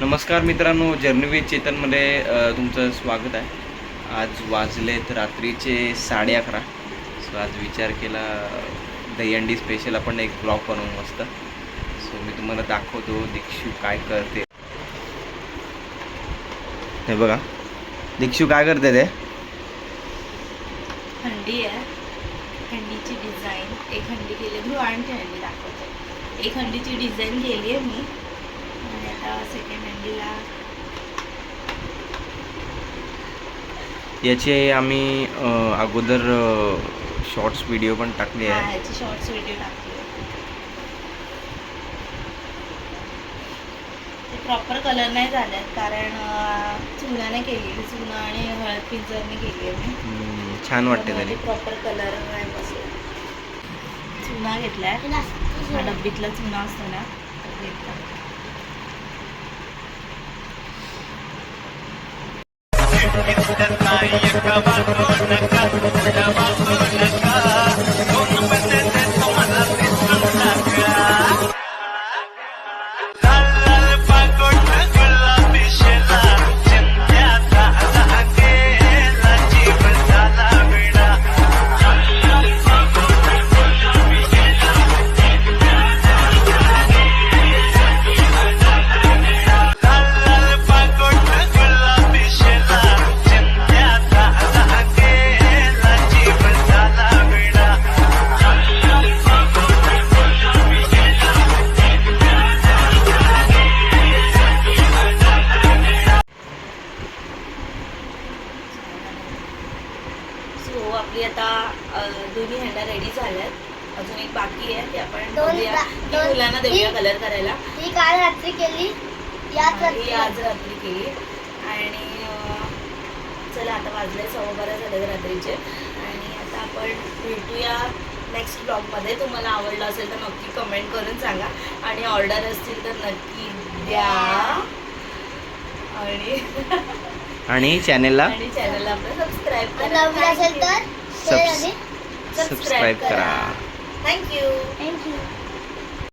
नमस्कार मित्रांनो जर्नवी चेतनमध्ये तुमचं स्वागत आहे. आज वाजलेत रात्रीचे साडे अकरा. सो आज विचार केला दहीहंडी स्पेशल आपण एक ब्लॉग बनवू मस्त. सो मी तुम्हाला दाखवतो दीक्षू काय करते. हे बघा. दीक्षू काय करते ते? हंडी आहे. हंडीची डिझाईन एक हंडी केली आणि हंडी दाखवते. एक हंडीची डिझाईन केली आहे मी. आता सेकंड हंडीला याचे आम्ही अगोदर शॉर्ट्स व्हिडिओ पण टाकले हा, आहे ह्याची शॉर्ट्स व्हिडिओ टाकली ते प्रॉपर कलर नाही झाले कारण चुनाने केलेली चुना आणि हळद पिंजरने केली आहे छान वाटते तरी. प्रॉपर कलर नाही बसला. चुना घेतलाय. हा डब्बीतला चुना असतो ना तो घेतला सो आपली आता दोन्ही हँडा रेडी झाल्यात. अजून एक बाकी आहे ते आपण बघूया. मुलांना देऊया कलर करायला. ही काल रात्री केली याच आणि रात्री आज रात्री केली. आणि चला आता वाजले सव्वा बारा झाले रात्रीचे. आणि आता आपण भेटूया नेक्स्ट ब्लॉगमध्ये तुम्हाला आवडलं असेल तर नक्की कमेंट करून सांगा. आणि ऑर्डर असतील तर नक्की द्या. आणि आणि चॅनेलला आणि चॅनलला आपलं करा नवीन असेल तर सबस्क्राईब करा. Thank you thank you